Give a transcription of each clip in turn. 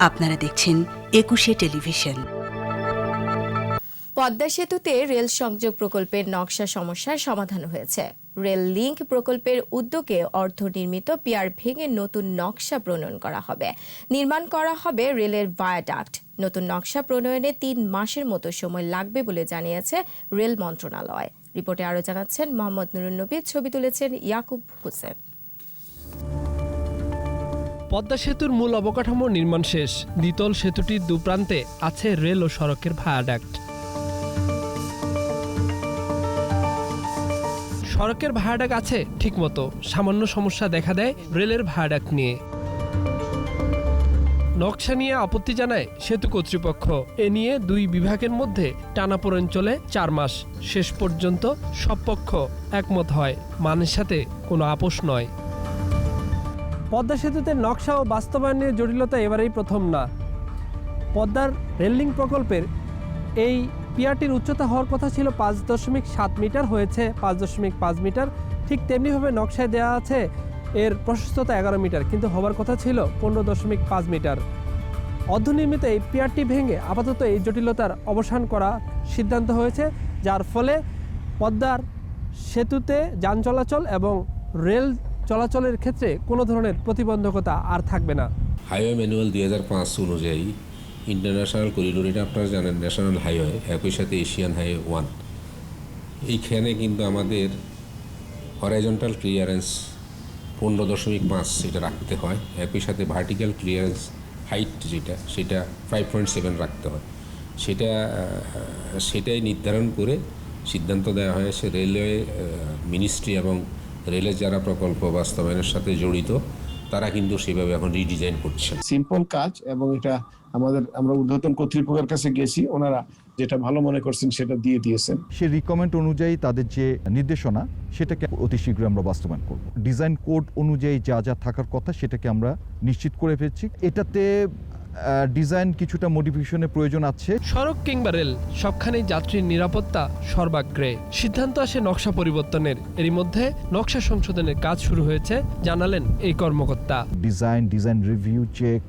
আপনারা দেখছেন একুশে টেলিভিশন। পদ্মা সেতুতে রেল সংযোগ প্রকল্পের নকশা সমস্যার সমাধান হয়েছে। রেল লিংক প্রকল্পের উদ্যোগে অর্ধ নির্মিত পিয়ার ভেঙে নতুন নকশা প্রণয়ন করা হবে। নির্মাণ করা হবে রেলের ভায়াডাক্ট। নতুন নকশা প্রণয়নে তিন মাসের মতো সময় লাগবে বলে জানিয়েছে রেল মন্ত্রণালয়। রিপোর্টে আরও জানাচ্ছেন মোহাম্মদ নুরুন নুরুন্নবী, ছবি তুলেছেন ইয়াকুব হোসেন। পদ্মা সেতুর মূল অবকাঠামো নির্মাণ শেষ। দ্বিতল সেতুটির দুপ্রান্তে আছে রেল ও সড়কের ভায়াডাক্ট সড়কের ভায়াডাক আছে ঠিকমতো। সামান্য সমস্যা দেখা দেয় রেলের ভায়াডাক নিয়ে। নকশা নিয়ে আপত্তি জানায় সেতু কর্তৃপক্ষ। এ নিয়ে দুই বিভাগের মধ্যে টানাপোড়েন চলে চার মাস। শেষ পর্যন্ত সব পক্ষ একমত হয়। মানের সাথে কোনো আপোষ নয়। পদ্মা সেতুতে নকশা ও বাস্তবায়ন নিয়ে জটিলতা এবারেই প্রথম না। পদ্মার রেললিং প্রকল্পের এই পিয়ারটির উচ্চতা হওয়ার কথা ছিল পাঁচ দশমিক সাত মিটার, হয়েছে পাঁচ দশমিক পাঁচ মিটার। ঠিক তেমনিভাবে নকশায় দেওয়া আছে এর প্রশস্ততা এগারো মিটার, কিন্তু হবার কথা ছিল পনেরো দশমিক পাঁচ মিটার। অর্ধনির্মিত এই পিয়ারটি ভেঙে আপাতত এই জটিলতার অবসান করা সিদ্ধান্ত হয়েছে, যার ফলে পদ্মার সেতুতে যান চলাচল এবং রেল চলাচলের ক্ষেত্রে কোনো ধরনের প্রতিবন্ধকতা আর থাকবে না। হাইওয়ে ম্যানুয়াল দুই হাজার পাঁচ অনুযায়ী ইন্টারন্যাশনাল করিডোর, এটা আপনারা জানেন, ন্যাশনাল হাইওয়ে, একই সাথে এশিয়ান হাইওয়ে ওয়ান। এইখানে কিন্তু আমাদের হরাইজন্টাল ক্লিয়ারেন্স পনেরো দশমিক পাঁচ সেটা রাখতে হয়, একই সাথে ভার্টিক্যাল ক্লিয়ারেন্স হাইট যেটা, সেটা ফাইভ পয়েন্ট সেভেন রাখতে হয়। সেটা সেটাই নির্ধারণ করে সিদ্ধান্ত দেওয়া হয়েছে, রেলওয়ে মিনিস্ট্রি এবং রেলের যারা প্রকল্প বাস্তবায়নের সাথে জড়িত তারা কিন্তু সেভাবে এখন রিডিজাইন করছেন সিম্পল কাজ এবং এটা আমাদের আমরা ঊর্ধ্বতন কর্তৃপক্ষের কাছে গেছি ওনারা যেটা ভালো মনে করছেন সেটা দিয়ে দিয়েছেন। সে রিকমেন্ড অনুযায়ী তাদের যে নির্দেশনা সেটাকে অতি শীঘ্রই আমরা বাস্তবায়ন করব। ডিজাইন কোড অনুযায়ী যা যা থাকার কথা সেটাকে আমরা নিশ্চিত করে ফেলছি। এটাতে ডিজাইন কিছুটা মডিফিকেশনের প্রয়োজন আছে। সড়ক কিংবা রেল সবখানেই যাত্রীর নিরাপত্তা সর্বাগ্রে। সিদ্ধান্ত আসে নকশা পরিবর্তনের। এরই মধ্যে নকশা সংশোধনের কাজ শুরু হয়েছে জানালেন এই কর্মকর্তা। ডিজাইন ডিজাইন রিভিউ চেক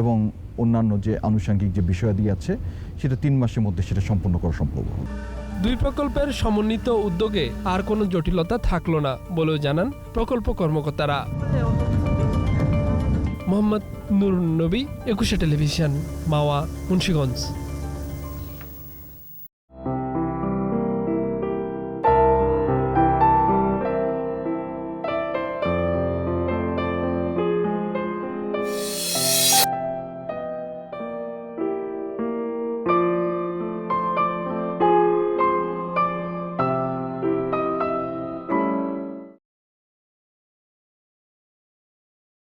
এবং অন্যান্য যে আনুষঙ্গিক যে বিষয়াদি আছে সেটা তিন মাসের মধ্যে সেটা সম্পন্ন করা সম্ভব হবে। দুই প্রকল্পের সমন্বিত উদ্যোগে আর কোনো জটিলতা থাকল না বলেও জানান প্রকল্প কর্মকর্তারা। মোহাম্মদ নুর নবী একুশে টেলিভিশন মাওয়া মুন্সীগঞ্জ।